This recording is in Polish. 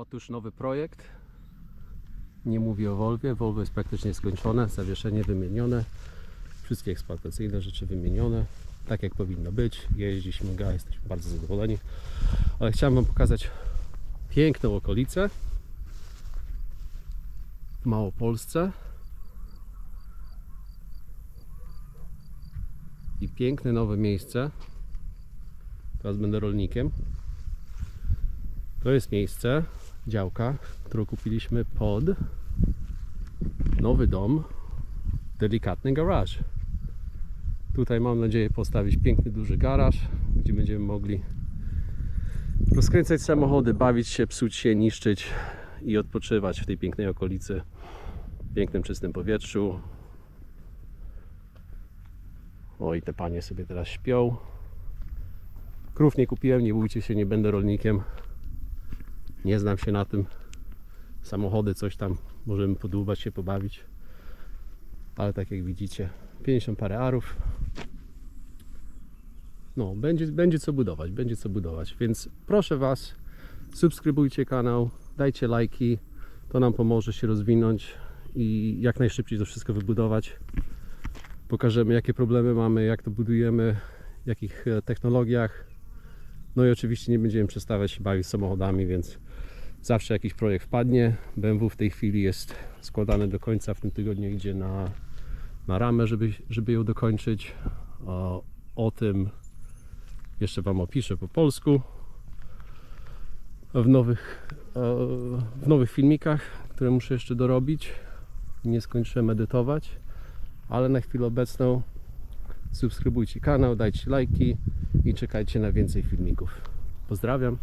Otóż nowy projekt. Nie mówię o Volwie. Volvo jest praktycznie skończone, zawieszenie wymienione, wszystkie eksploatacyjne rzeczy wymienione, tak jak powinno być. Jeździ, śmiga, jesteśmy bardzo zadowoleni. Ale chciałem Wam pokazać piękną okolicę w Małopolsce. I piękne nowe miejsce. Teraz będę rolnikiem. To jest miejsce, działka, którą kupiliśmy pod nowy dom, delikatny garaż. Tutaj mam nadzieję postawić piękny, duży garaż, gdzie będziemy mogli rozkręcać samochody, bawić się, psuć się, niszczyć i odpoczywać w tej pięknej okolicy, pięknym, czystym powietrzu. Oj, te panie sobie teraz śpią. Krów nie kupiłem, nie bójcie się, nie będę rolnikiem. Nie znam się na tym. Samochody, coś tam możemy podłubać się, pobawić. Ale tak jak widzicie, 50 parę arów. No, będzie, będzie co budować, będzie co budować. Więc proszę Was, subskrybujcie kanał, dajcie lajki. To nam pomoże się rozwinąć i jak najszybciej to wszystko wybudować. Pokażemy, jakie problemy mamy, jak to budujemy, w jakich e, technologiach. No i oczywiście nie będziemy przestawać się bawić samochodami, więc zawsze jakiś projekt wpadnie. BMW w tej chwili jest składany do końca, w tym tygodniu idzie na, na ramę, żeby, żeby ją dokończyć. O, o tym jeszcze Wam opiszę po polsku w nowych, w nowych filmikach, które muszę jeszcze dorobić. Nie skończyłem edytować, ale na chwilę obecną subskrybujcie kanał, dajcie lajki i czekajcie na więcej filmików. Pozdrawiam.